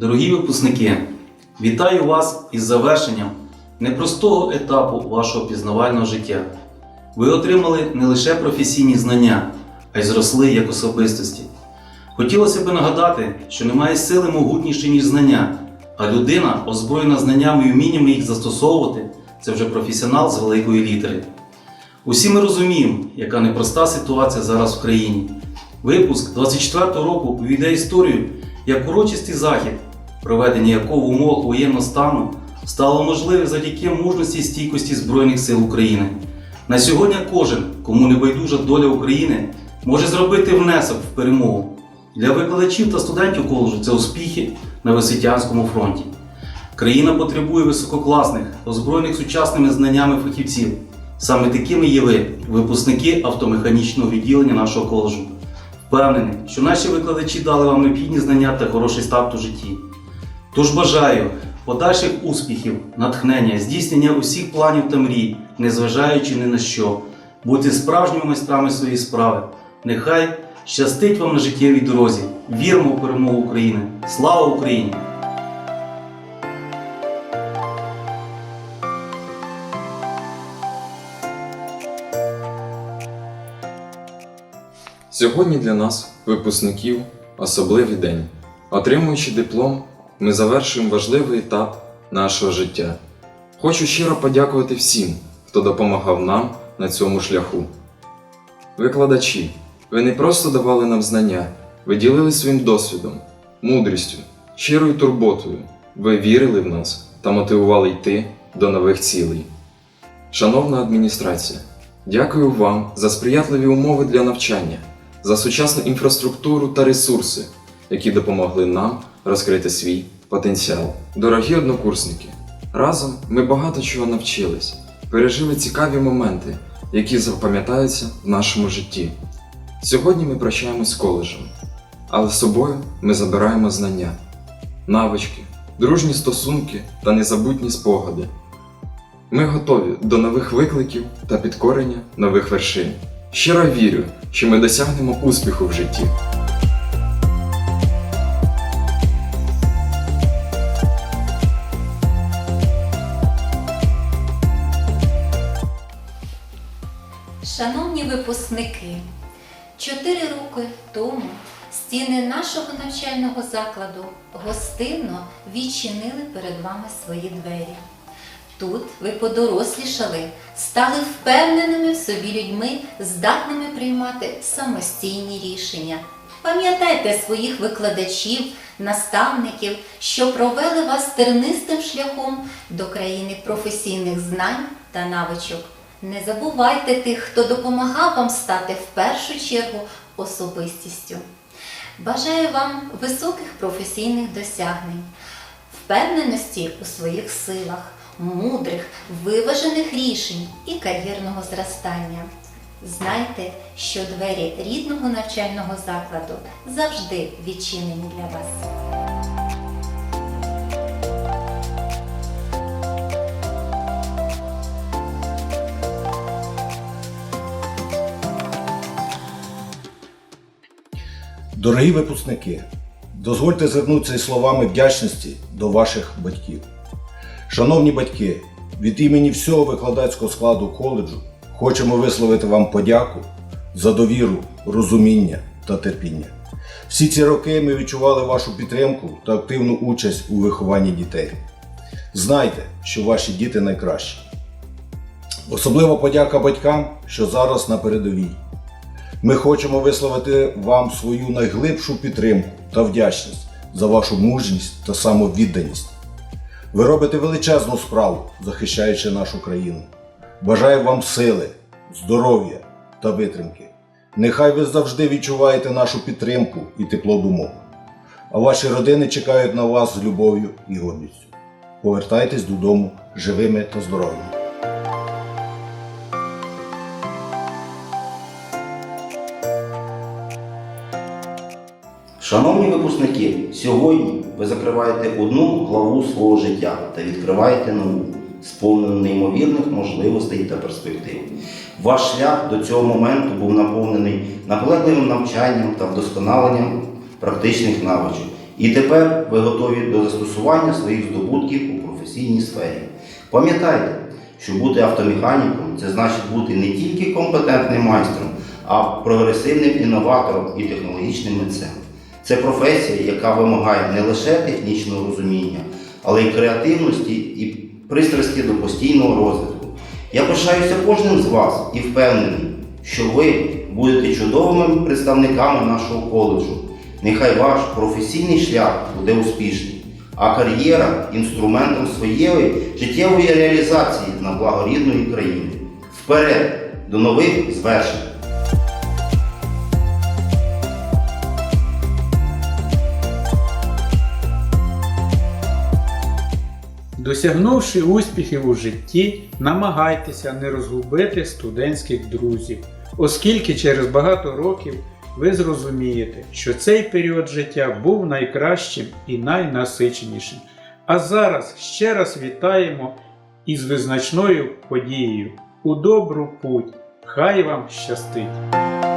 Дорогі випускники, вітаю вас із завершенням непростого етапу вашого пізнавального життя. Ви отримали не лише професійні знання, а й зросли як особистості. Хотілося б нагадати, що немає сили могутніше, ніж знання, а людина, озброєна знаннями і вміннями їх застосовувати, це вже професіонал з великої літери. Усі ми розуміємо, яка непроста ситуація зараз в країні. Випуск 24-го року увійде історію як урочистий захід, проведення якого умовах воєнного стану стало можливе завдяки мужності і стійкості Збройних сил України. На сьогодні кожен, кому не байдужа доля України, може зробити внесок в перемогу. Для викладачів та студентів коледжу це успіхи на Висотянському фронті. Країна потребує висококласних, озброєних сучасними знаннями фахівців. Саме такими є ви, випускники автомеханічного відділення нашого коледжу. Впевнений, що наші викладачі дали вам необхідні знання та хороший старт у житті. Тож бажаю подальших успіхів, натхнення, здійснення усіх планів та мрій, незважаючи ні на що, бути справжніми майстрами своєї справи. Нехай щастить вам на життєвій дорозі. Віримо в перемогу України! Слава Україні! Сьогодні для нас, випускників, особливий день. Отримуючи диплом, ми завершуємо важливий етап нашого життя. Хочу щиро подякувати всім, хто допомагав нам на цьому шляху. Викладачі, ви не просто давали нам знання, ви ділили своїм досвідом, мудрістю, щирою турботою. Ви вірили в нас та мотивували йти до нових цілей. Шановна адміністрація, дякую вам за сприятливі умови для навчання, за сучасну інфраструктуру та ресурси, які допомогли нам розкрити свій потенціал. Дорогі однокурсники, разом ми багато чого навчились, пережили цікаві моменти, які запам'ятаються в нашому житті. Сьогодні ми прощаємось з коледжем, але з собою ми забираємо знання, навички, дружні стосунки та незабутні спогади. Ми готові до нових викликів та підкорення нових вершин. Щиро вірю, що ми досягнемо успіху в житті. Шановні випускники, чотири роки тому стіни нашого навчального закладу гостинно відчинили перед вами свої двері. Тут ви подорослішали, стали впевненими в собі людьми, здатними приймати самостійні рішення. Пам'ятайте своїх викладачів, наставників, що провели вас тернистим шляхом до країни професійних знань та навичок. Не забувайте тих, хто допомагав вам стати в першу чергу особистістю. Бажаю вам високих професійних досягнень, впевненості у своїх силах, мудрих, виважених рішень і кар'єрного зростання. Знайте, що двері рідного навчального закладу завжди відчинені для вас. Дорогі випускники, дозвольте звернутися із словами вдячності до ваших батьків. Шановні батьки, від імені всього викладацького складу коледжу хочемо висловити вам подяку за довіру, розуміння та терпіння. Всі ці роки ми відчували вашу підтримку та активну участь у вихованні дітей. Знайте, що ваші діти найкращі. Особлива подяка батькам, що зараз на передовій. Ми хочемо висловити вам свою найглибшу підтримку та вдячність за вашу мужність та самовідданість. Ви робите величезну справу, захищаючи нашу країну. Бажаю вам сили, здоров'я та витримки. Нехай ви завжди відчуваєте нашу підтримку і тепло думок. А ваші родини чекають на вас з любов'ю і гордістю. Повертайтесь додому живими та здоровими. Шановні випускники, сьогодні ви закриваєте одну главу свого життя та відкриваєте нову, сповнену неймовірних можливостей та перспектив. Ваш шлях до цього моменту був наповнений наполегливим навчанням та вдосконаленням практичних навичок, І тепер ви готові до застосування своїх здобутків у професійній сфері. Пам'ятайте, що бути автомеханіком це значить бути не тільки компетентним майстром, а прогресивним інноватором і технологічним митцем. Це професія, яка вимагає не лише технічного розуміння, але й креативності і пристрасті до постійного розвитку. Я пишаюся кожним з вас і впевнений, що ви будете чудовими представниками нашого коледжу. Нехай ваш професійний шлях буде успішний, а кар'єра інструментом своєї життєвої реалізації на благо рідної країни. Вперед до нових звершень! Досягнувши успіхів у житті, намагайтеся не розгубити студентських друзів, оскільки через багато років ви зрозумієте, що цей період життя був найкращим і найнасиченішим. А зараз ще раз вітаємо із визначною подією у добру путь. Хай вам щастить!